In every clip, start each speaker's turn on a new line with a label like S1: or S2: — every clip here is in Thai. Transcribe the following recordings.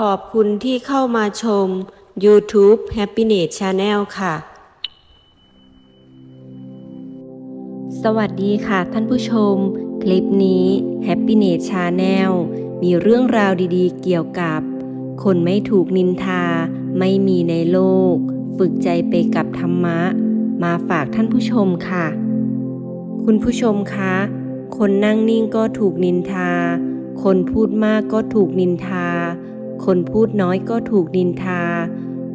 S1: ขอบคุณที่เข้ามาชม YouTube Happiness Channel ค่ะ สวัสดีค่ะท่านผู้ชม คลิปนี้ Happiness Channel มีเรื่องราวดีๆ เกี่ยวกับ คนไม่ถูกนินทา ไม่มีในโลก ฝึกใจไปกับธรรมะ มาฝากท่านผู้ชมค่ะ คุณผู้ชมคะ คนนั่งนิ่งก็ถูกนินทา คนพูดมากก็ถูกนินทา คนพูดน้อยก็ถูกนินทา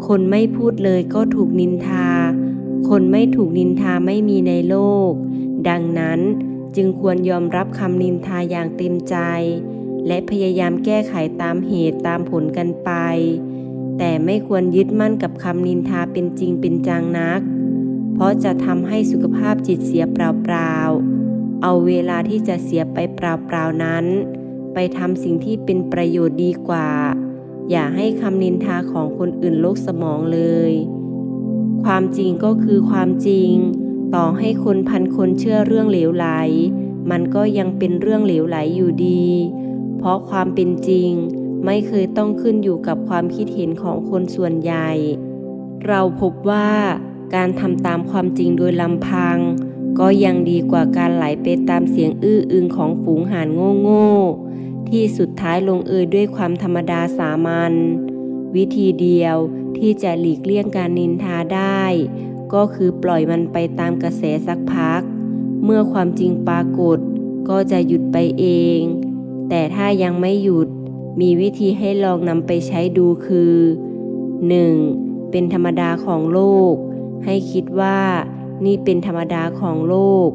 S1: คนไม่พูดเลยก็ถูกนินทา คนไม่ถูกนินทาไม่มีในโลก ดังนั้นจึงควรยอมรับคำนินทาอย่างเต็มใจ และพยายามแก้ไขตามเหตุตามผลกันไป แต่ไม่ควรยึดมั่นกับคำนินทาเป็นจริงเป็นจังนัก เพราะจะทำให้สุขภาพจิตเสียเปล่าๆ เอาเวลาที่จะเสียไปเปล่าๆนั้น ไปทำสิ่งที่เป็นประโยชน์ดีกว่า อย่าให้คำนินทาของคนอื่นลกสมองเลย ความจริงก็คือความจริง ต่อให้คนพันคนเชื่อเรื่องเหลวไหล มันก็ยังเป็นเรื่องเหลวไหลอยู่ดี เพราะความเป็นจริง ไม่เคยต้องขึ้นอยู่กับความคิดเห็นของคนส่วนใหญ่ เราพบว่าการทำตามความจริงโดยลำพัง ก็ยังดีกว่าการไหลไปตามเสียงอื้ออึงของฝูงห่านโง่ๆ ที่สุดท้ายลงเอยด้วยความธรรมดาสามัญวิธีเดียวที่จะหลีกเลี่ยงการนินทาได้ ก็คือปล่อยมันไปตามกระแสสักพัก เมื่อความจริงปรากฏก็จะหยุดไปเอง แต่ถ้ายังไม่หยุดมีวิธีให้ลองนำไปใช้ดูคือ 1. เป็นธรรมดาของโลก ให้คิดว่านี่เป็นธรรมดาของโลก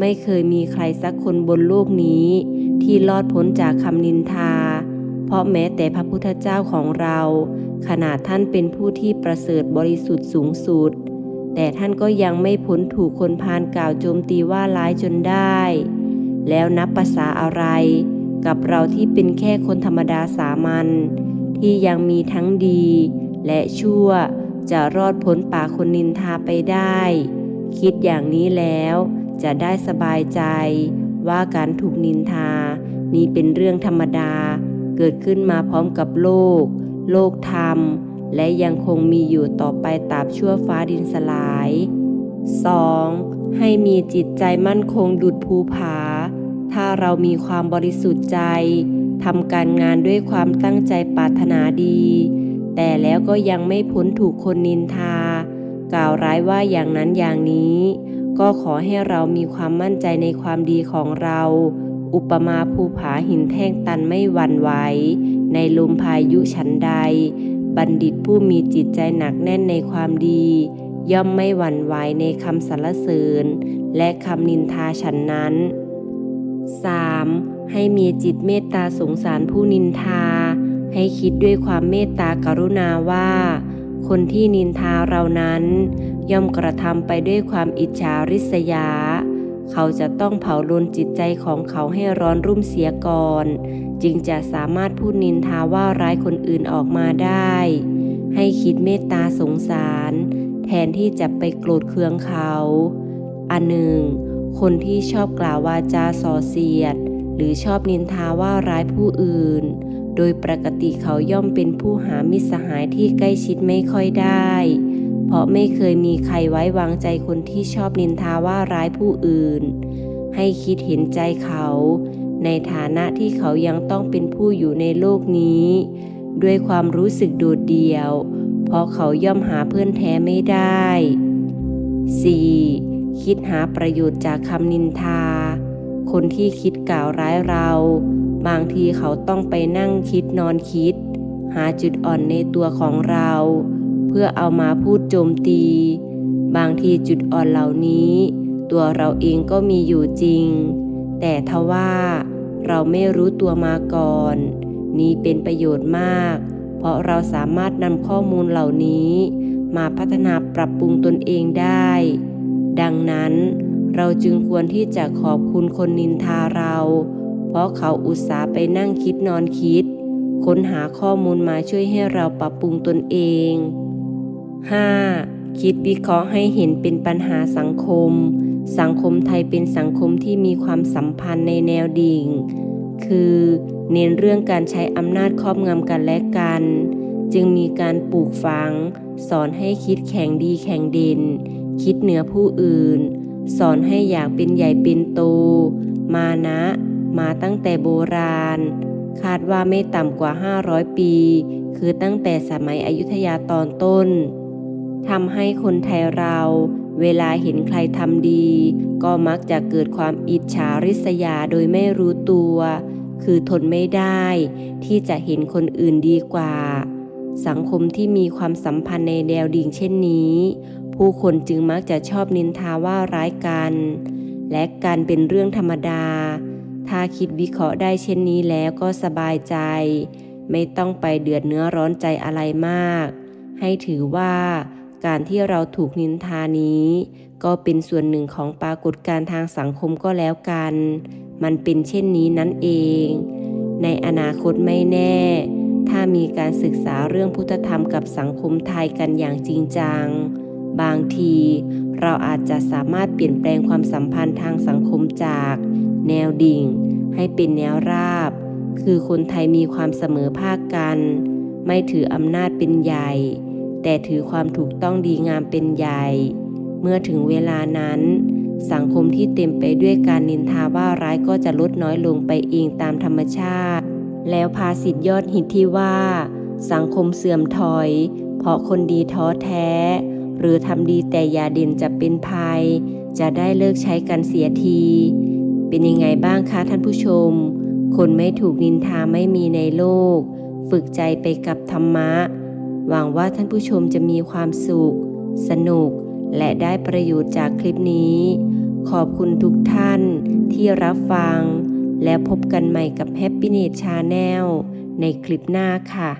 S1: ไม่เคยมีใครสักคนบนโลกนี้ ที่รอดพ้นจากคำนินทา เพราะแม้แต่พระพุทธเจ้าของเรา ขนาดท่านเป็นผู้ที่ประเสริฐบริสุทธิ์สูงสุด แต่ท่านก็ยังไม่พ้นถูกคนพาลกล่าวโจมตีว่าร้ายจนได้ แล้วนับภาษาอะไรกับเราที่เป็นแค่คนธรรมดาสามัญที่ยังมีทั้งดี และชั่วจะรอดพ้นป่าคนนินทาไปได้ คิดอย่างนี้แล้วจะได้สบายใจ ว่าการถูกนินทา นี่เป็นเรื่องธรรมดา เกิดขึ้นมาพร้อมกับโลก โลกธรรม และยังคงมีอยู่ต่อไปตราบชั่วฟ้าดินสลาย 2. ให้มีจิตใจมั่นคงดุดภูผา ถ้าเรามีความบริสุทธิ์ใจทำการงานด้วยความตั้งใจปรารถนาดี แต่แล้วก็ยังไม่พ้นถูกคนนินทา กล่าวร้ายว่าอย่างนั้นอย่างนี้ ก็ขอให้เรามีความมั่นใจในความดีของเรา อุปมาภูผาหินแท่งตันไม่หวั่นไหวในลมพายุฉันใด บัณฑิตผู้มีจิตใจหนักแน่นในความดี ย่อมไม่หวั่นไหวในคำสรรเสริญ และคำนินทาฉันนั้น 3. ให้มีจิตเมตตาสงสารผู้นินทา ให้คิดด้วยความเมตตากรุณาว่า คนที่นินทาเรานั้น ย่อมกระทำไปด้วยความอิจฉาริษยา เขาจะต้องเผาลนจิตใจของเขาให้ร้อนรุ่มเสียก่อน จึงจะสามารถพูดนินทาว่าร้ายคนอื่นออกมาได้ ให้คิดเมตตาสงสาร แทนที่จะไปโกรธเคืองเขา อันหนึ่ง คนที่ชอบกล่าววาจาส่อเสียด หรือชอบนินทาว่าร้ายผู้อื่น โดยปกติเขาย่อมเป็นผู้หามิตรสหายที่ใกล้ชิดไม่ค่อยได้ เพราะไม่เคยมีใครไว้วางใจคนที่ชอบนินทาว่าร้ายผู้อื่น ให้คิดเห็นใจเขา ในฐานะที่เขายังต้องเป็นผู้อยู่ในโลกนี้ ด้วยความรู้สึกโดดเดี่ยว เพราะเขาย่อมหาเพื่อนแท้ไม่ได้ 4. คิดหาประโยชน์จากคำนินทา คนที่คิดกล่าวร้ายเรา บางทีเขาต้องไปนั่งคิดนอนคิด หาจุดอ่อนในตัวของเรา เพื่อเอามาพูดโจมตี บางทีจุดอ่อนเหล่านี้ ตัวเราเองก็มีอยู่จริง แต่ทว่าเราไม่รู้ตัวมาก่อน นี้เป็นประโยชน์มาก เพราะเราสามารถนำข้อมูลเหล่านี้ มาพัฒนาปรับปรุงตนเองได้ ดังนั้น เราจึงควรที่จะขอบคุณคนนินทาเรา เพราะเขาอุตส่าห์ไปนั่งคิดนอนคิด ค้นหาข้อมูลมาช่วยให้เราปรับปรุงตนเอง 5. คิดวิเคราะห์ให้เห็นเป็นปัญหาสังคม สังคมไทยเป็นสังคมที่มีความสัมพันธ์ในแนวดิ่ง คือเน้นเรื่องการใช้อำนาจครอบงำกันและกัน จึงมีการปลูกฝัง สอนให้คิดแข่งดีแข่งเด่น คิดเหนือผู้อื่น สอนให้อยากเป็นใหญ่เป็นโต มานะ มาตั้งแต่โบราณ คาดว่าไม่ต่ำกว่า 500 ปี คือตั้งแต่สมัยอยุธยาตอนต้นทำให้คนไทยเรา เวลาเห็นใครทำดี ก็มักจะเกิดความอิจฉาริษยาโดยไม่รู้ตัว คือทนไม่ได้ที่จะเห็นคนอื่นดีกว่า สังคมที่มีความสัมพันธ์ในแนวดิ่งเช่นนี้ ผู้คนจึงมักจะชอบนินทาว่าร้ายกัน และการเป็นเรื่องธรรมดา ถ้าคิดวิเคราะห์ได้เช่นนี้แล้วก็สบายใจ ไม่ต้องไปเดือดเนื้อร้อนใจอะไรมาก ให้ถือว่าการที่เราถูกนินทานี้ ก็เป็นส่วนหนึ่งของปรากฏการณ์ทางสังคมก็แล้วกัน มันเป็นเช่นนี้นั่นเอง ในอนาคตไม่แน่ ถ้ามีการศึกษาเรื่องพุทธธรรมกับสังคมไทยกันอย่างจริงจัง บางที เราอาจจะสามารถเปลี่ยนแปลงความสัมพันธ์ทางสังคมจาก แนวดิ่ง ให้เป็นแนวราบ คือคนไทยมีความเสมอภาคกัน ไม่ถืออำนาจเป็นใหญ่ แต่ถือความถูกต้องดีงามเป็นใหญ่ เมื่อถึงเวลานั้น สังคมที่เต็มไปด้วยการนินทาว่าร้ายก็จะลดน้อยลงไปเองตามธรรมชาติ แล้วภาษิตยอดฮิตที่ว่า สังคมเสื่อมถอย เพราะคนดีท้อแท้ หรือทำดีแต่อย่าเด่นจะเป็นภัย จะได้เลิกใช้กันเสียที เป็นยังไงบ้างคะท่านผู้ชม คนไม่ถูกนินทาไม่มีในโลก ฝึกใจไปกับธรรมะ หวังว่าท่านผู้ชมจะมีความสุข สนุก และได้ประโยชน์จากคลิปนี้ ขอบคุณทุกท่านที่รับฟัง และพบกันใหม่กับ Happy n e t Channel ในคลิปหน้าค่ะ